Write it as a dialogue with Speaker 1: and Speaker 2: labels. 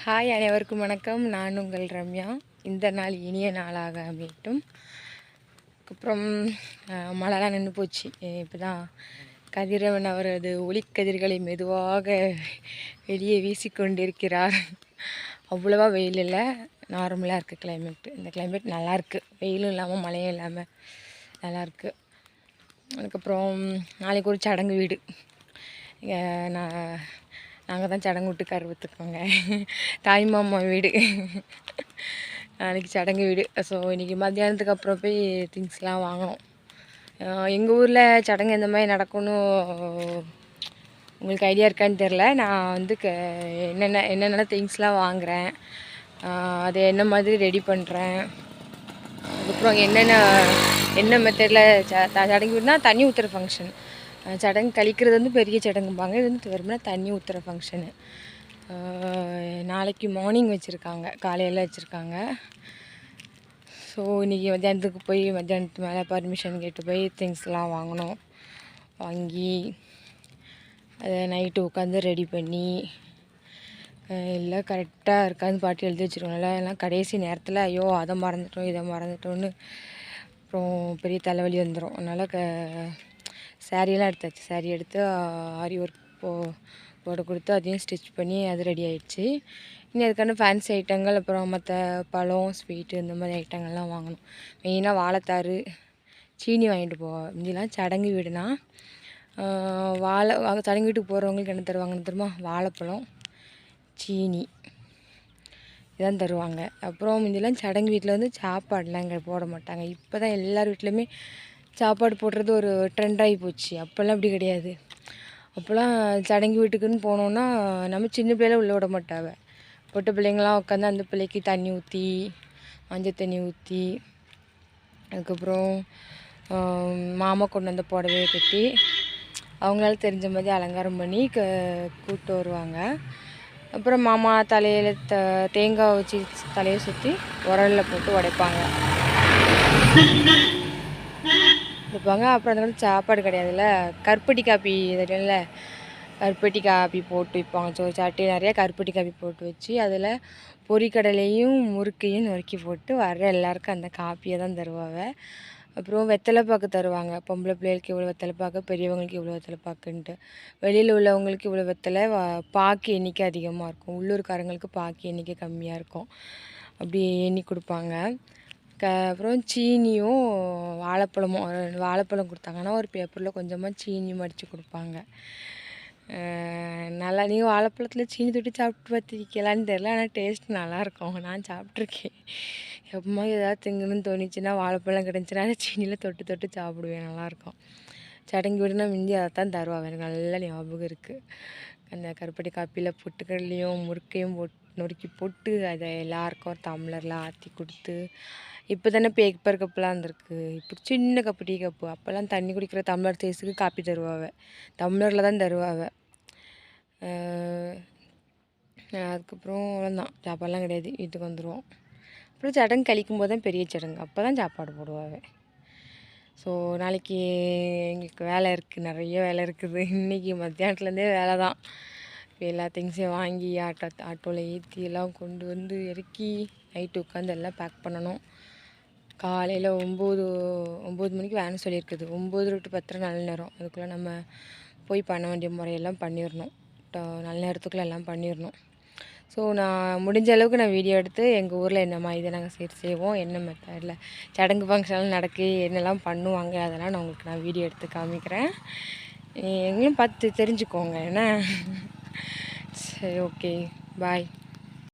Speaker 1: Hi அனைவருக்கும் வணக்கம். நான் உங்கள் ரம்யா. இந்த நாள் இனிய நாளாக அமையட்டும். அதுக்கப்புறம் மழைலாம் நின்று போச்சு. இப்போ தான் கதிரவன் அவரது ஒளிக்கதிர்களை மெதுவாக வெளியே வீசிக்கொண்டிருக்கிறார். அவ்வளோவா வெயில் இல்லை. நார்மலாக இருக்குது கிளைமேட்டு இந்த கிளைமேட் நல்லாயிருக்கு வெயிலும் இல்லாமல் மழையும் இல்லாமல் நல்லாயிருக்கு அதுக்கப்புறம் நாளைக்கு ஒரு சடங்கு வீடு. நான் நாங்கள் தான் சடங்கு விட்டு கருவத்துக்கோங்க தாய் மாமா வீடு. நாளைக்கு சடங்கு வீடு. ஸோ இன்றைக்கி மத்தியானத்துக்கு அப்புறம் போய் திங்ஸ்லாம் வாங்கணும். எங்கள் ஊரில் சடங்கு எந்த மாதிரி நடக்கும்னு உங்களுக்கு ஐடியா இருக்கான்னு தெரில நான் வந்து க என்னென்ன என்னென்ன திங்ஸ்லாம் வாங்குகிறேன் அதை என்ன மாதிரி ரெடி பண்ணுறேன் அதுக்கப்புறம் என்னென்ன என்ன மெத்தடில் ச சடங்கு வீடுனா தண்ணி ஊற்றுற ஃபங்க்ஷன் சடங்கு கழிக்கிறது வந்து பெரிய சடங்கும்பாங்க. இது வந்து வெறுமனா தண்ணி ஊற்றுற ஃபங்க்ஷனு நாளைக்கு மார்னிங் வச்சுருக்காங்க. காலையில் வச்சுருக்காங்க. ஸோ இன்றைக்கி மத்தியானத்துக்கு போய் மத்தியானத்து மேலே பர்மிஷன் கேட்டு போய் திங்ஸ்லாம் வாங்கணும். வாங்கி அதை நைட்டு உட்காந்து ரெடி பண்ணி எல்லாம் கரெக்டாக இருக்கான்னு பாட்டி எழுதி வச்சுருக்கோம்ல. எல்லாம் கடைசி நேரத்தில் ஐயோ அதை மறந்துட்டோம் இதை மறந்துட்டோன்னு அப்புறம் பெரிய தலைவலி வந்துடும் அதனால் க சாரியெல்லாம் எடுத்தாச்சு. சாரி எடுத்து ஆரி ஒர்க் போ போட கொடுத்து அதையும் ஸ்டிச் பண்ணி அது ரெடி ஆயிடுச்சு. இனி அதுக்கான ஃபேன்சி ஐட்டங்கள் அப்புறம் மற்ற பழம் ஸ்வீட்டு இந்த மாதிரி ஐட்டங்கள்லாம் வாங்கணும். மெயினாக வாழைத்தாறு சீனி வாங்கிட்டு போவோம் இங்கெல்லாம் சடங்கு வீடுனா வாழை வாங்க சடங்கு வீட்டுக்கு போகிறவங்களுக்கு என்ன தருவாங்கன்னு தெரியுமா? வாழைப்பழம் சீனி இதான் தருவாங்க. அப்புறம் முந்திலாம் சடங்கு வீட்டில் வந்து சாப்பாடுலாம் இங்கே போட மாட்டாங்க. இப்போ தான் எல்லார் வீட்லேயுமே சாப்பாடு போடுறது ஒரு ட்ரெண்டாகி போச்சு. அப்போல்லாம் அப்படி கிடையாது. அப்போல்லாம் சடங்கு வீட்டுக்குன்னு போனோன்னா நம்ம சின்ன பிள்ளையில உள்ளே விட மாட்டாவ பொட்ட பிள்ளைங்களாம் உட்காந்து அந்த பிள்ளைக்கு தண்ணி ஊற்றி மஞ்சள் தண்ணி ஊற்றி அதுக்கப்புறம் மாமா கொண்டு வந்த புடவையை கட்டி அவங்களால தெரிஞ்ச மாதிரி அலங்காரம் பண்ணி க கூப்பிட்டு வருவாங்க. அப்புறம் மாமா தலையில் த தேங்காய் வச்சு தலையை சுற்றி உரலில் போட்டு உடைப்பாங்க. கொடுப்பாங்க. அப்புறம் அந்த மாதிரி சாப்பாடு கிடையாதுல்ல. கருப்பட்டி காப்பி தெரியல கருப்பட்டி காப்பி போட்டு வைப்பாங்க. சோறு சாட்டி நிறைய கருப்பட்டி காப்பி போட்டு வச்சு அதில் பொரிக்கடலையும் முறுக்கையும் நொறுக்கி போட்டு வர்ற எல்லாருக்கும் அந்த காப்பியை தான் தருவாங்க. அப்புறம் வெத்தலைப்பாக்கு தருவாங்க. பொம்பளை பிள்ளைகளுக்கு இவ்வளோ வெத்தலைப்பாக்கு பெரியவங்களுக்கு இவ்வளோ வெத்தலைப்பாக்குன்ட்டு. வெளியில் உள்ளவங்களுக்கு இவ்வளோ வெத்தலை பாக்கு எண்ணிக்கை அதிகமாக இருக்கும். உள்ளூர்காரங்களுக்கு பாக்கு எண்ணிக்கை கம்மியாக இருக்கும். அப்படி எண்ணி கொடுப்பாங்க. க அப்புறம் சீனியும் வாழைப்பழமும் வாழைப்பழம் கொடுத்தாங்கன்னா ஒரு பேப்பரில் கொஞ்சமாக சீனி மடித்து கொடுப்பாங்க. நல்லா நீங்கள் வாழைப்பழத்தில் சீனி தொட்டி சாப்பிட்டு பார்த்துருக்கீங்களான்னு தெரில ஆனால் டேஸ்ட் நல்லாயிருக்கும். நான் சாப்பிட்ருக்கேன் எப்பமா ஏதாவது திங்கணும்னு தோணுச்சுன்னா வாழைப்பழம் கிடந்துச்சுன்னா சீனியில் தொட்டு தொட்டு சாப்பிடுவேன். நல்லாயிருக்கும். சடங்கு விடனா மிஞ்சி அதை தான் தருவாங்க எனக்கு நல்லா ஞாபகம் இருக்குது அந்த கருப்பட்டி காப்பியில் பொட்டுக்கடலையும் முறுக்கையும் போட் நொறுக்கி போட்டு அதை எல்லாருக்கும் ஒரு டம்ளரில் ஆற்றி கொடுத்து இப்போ தானே பேப்பர் கப்புலாம் இருந்திருக்கு இப்போ சின்ன கப்பு டீ கப்பு அப்போல்லாம் தண்ணி குடிக்கிற டம்ளர் தேசுக்கு காப்பி தருவாவ டம்ளரில் தான் தருவாவ அதுக்கப்புறம் அவ்வளோதான் சாப்பாடுலாம் கிடையாது வீட்டுக்கு வந்துடுவோம் அப்புறம் சடங்கு கழிக்கும் போது தான் பெரிய சடங்கு அப்போ தான் சாப்பாடு போடுவாங்க ஸோ நாளைக்கு எங்களுக்கு வேலை இருக்குது நிறைய வேலை இருக்குது. இன்றைக்கி மத்தியானத்துலேருந்தே வேலை தான். இப்போ எல்லா திங்ஸையும் வாங்கி ஆட்டோ ஆட்டோவில் ஏற்றி எல்லாம் கொண்டு வந்து இறக்கி நைட்டு உட்காந்து எல்லாம் பேக் பண்ணணும். காலையில் ஒம்பது ஒம்பது மணிக்கு வேணும் சொல்லியிருக்குது. ஒம்பது டு பத்தரை நல்ல நேரம். அதுக்குள்ளே நம்ம போய் பண்ண வேண்டிய முறையெல்லாம் பண்ணிடணும் நல்ல நேரத்துக்குள்ளே எல்லாம் பண்ணிடணும் ஸோ நான் முடிஞ்ச அளவுக்கு நான் வீடியோ எடுத்து எங்கள் ஊரில் என்னம்மா இதை நாங்கள் சரி செய்வோம் என்ன மெத்தடில் சடங்கு ஃபங்க்ஷன்லாம் நடக்கு என்னெல்லாம் பண்ணுவாங்க அதெல்லாம் நான் உங்களுக்கு நான் வீடியோ எடுத்து காமிக்கிறேன். எங்களும் பார்த்து தெரிஞ்சுக்கோங்க என்ன? சரி ஓகே பாய்